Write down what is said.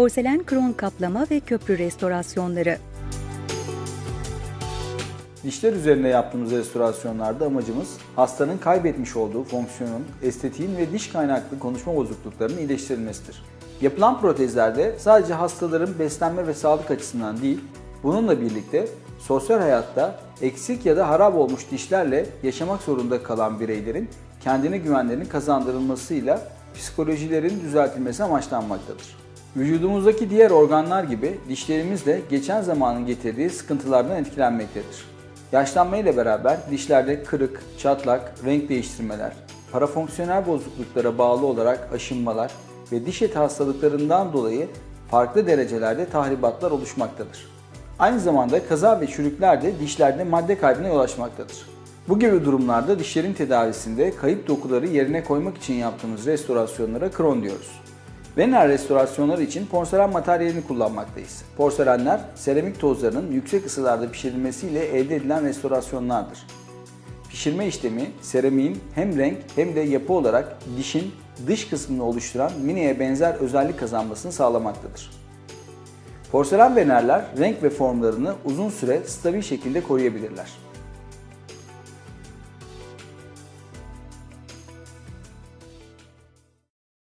Porselen kron kaplama ve köprü restorasyonları. Dişler üzerinde yaptığımız restorasyonlarda amacımız hastanın kaybetmiş olduğu fonksiyonun, estetiğin ve diş kaynaklı konuşma bozukluklarının iyileştirilmesidir. Yapılan protezlerde sadece hastaların beslenme ve sağlık açısından değil, bununla birlikte sosyal hayatta eksik ya da harap olmuş dişlerle yaşamak zorunda kalan bireylerin kendine güvenlerinin kazandırılmasıyla psikolojilerin düzeltilmesi amaçlanmaktadır. Vücudumuzdaki diğer organlar gibi dişlerimiz de geçen zamanın getirdiği sıkıntılardan etkilenmektedir. Yaşlanma ile beraber dişlerde kırık, çatlak, renk değiştirmeler, parafonksiyonel bozukluklara bağlı olarak aşınmalar ve diş eti hastalıklarından dolayı farklı derecelerde tahribatlar oluşmaktadır. Aynı zamanda kaza ve çürükler de dişlerde madde kaybına yol açmaktadır. Bu gibi durumlarda dişlerin tedavisinde kayıp dokuları yerine koymak için yaptığımız restorasyonlara kron diyoruz. Vener restorasyonları için porselen materyalini kullanmaktayız. Porselenler, seramik tozlarının yüksek ısılarda pişirilmesiyle elde edilen restorasyonlardır. Pişirme işlemi, seramiğin hem renk hem de yapı olarak dişin dış kısmını oluşturan miniye benzer özellik kazanmasını sağlamaktadır. Porselen venerler renk ve formlarını uzun süre stabil şekilde koruyabilirler.